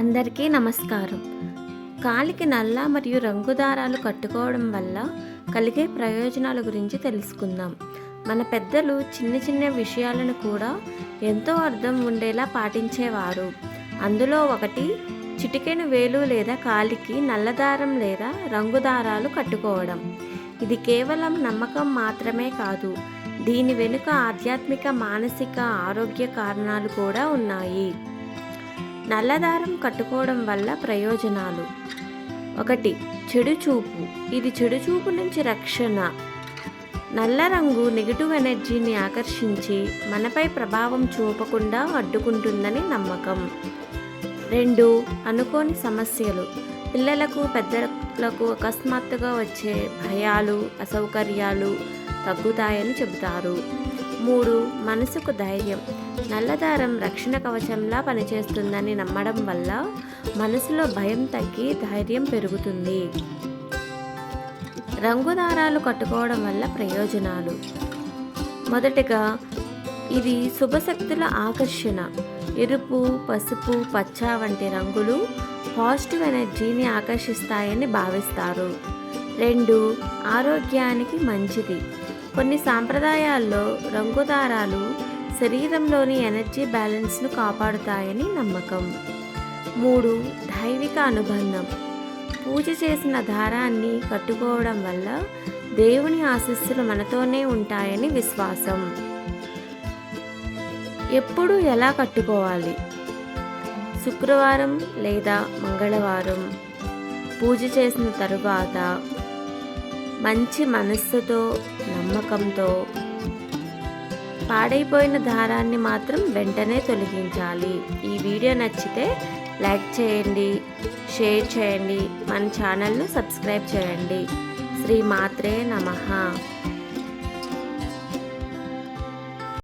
అందరికీ నమస్కారం. కాలికి నల్ల మరియు రంగు దారాలు కట్టుకోవడం వల్ల కలిగే ప్రయోజనాల గురించి తెలుసుకుందాం. మన పెద్దలు చిన్న చిన్న విషయాలను కూడా ఎంతో అర్థం ఉండేలా పాటించేవారు. అందులో ఒకటి చిటికెను వేలు లేదా కాలికి నల్లదారం లేదా రంగు దారాలు కట్టుకోవడం. ఇది కేవలం నమ్మకం మాత్రమే కాదు దీని వెనుక ఆధ్యాత్మిక మానసిక ఆరోగ్య కారణాలు కూడా ఉన్నాయి. నల్లదారం కట్టుకోవడం వల్ల ప్రయోజనాలు. ఒకటి చెడు చూపు. ఇది చెడు చూపు నుంచి రక్షణ. నల్ల రంగు నెగిటివ్ ఎనర్జీని ఆకర్షించి మనపై ప్రభావం చూపకుండా అడ్డుకుంటుందని నమ్మకం. రెండు అనుకోని సమస్యలు. పిల్లలకు పెద్దలకు అకస్మాత్తుగా వచ్చే భయాలు అసౌకర్యాలు తగ్గుతాయని చెబుతారు. మూడు మనసుకు ధైర్యం. నల్లదారం రక్షణ కవచంలా పనిచేస్తుందని నమ్మడం వల్ల మనసులో భయం తగ్గి ధైర్యం పెరుగుతుంది. రంగు దారాలు కట్టుకోవడం వల్ల ప్రయోజనాలు. మొదటగా ఇది శుభశక్తుల ఆకర్షణ. ఎరుపు పసుపు పచ్చ వంటి రంగులు పాజిటివ్ ఎనర్జీని ఆకర్షిస్తాయని భావిస్తారు. రెండు ఆరోగ్యానికి మంచిది. కొన్ని సాంప్రదాయాల్లో రంగుదారాలు శరీరంలోని ఎనర్జీ బ్యాలెన్స్ను కాపాడుతాయని నమ్మకం. మూడు దైవిక అనుబంధం. పూజ చేసిన దారాన్ని కట్టుకోవడం వల్ల దేవుని ఆశీస్సులు మనతోనే ఉంటాయని విశ్వాసం. ఎప్పుడు ఎలా కట్టుకోవాలి? శుక్రవారం లేదా మంగళవారం. పూజ చేసిన తరువాత మంచి మనస్సుతో నమ్మకంతో పాడైపోయిన దారాన్ని మాత్రం వెంటనే తొలగించాలి. ఈ వీడియో నచ్చితే లైక్ చేయండి షేర్ చేయండి మన ఛానల్ను సబ్స్క్రైబ్ చేయండి. శ్రీ మాత్రే నమ.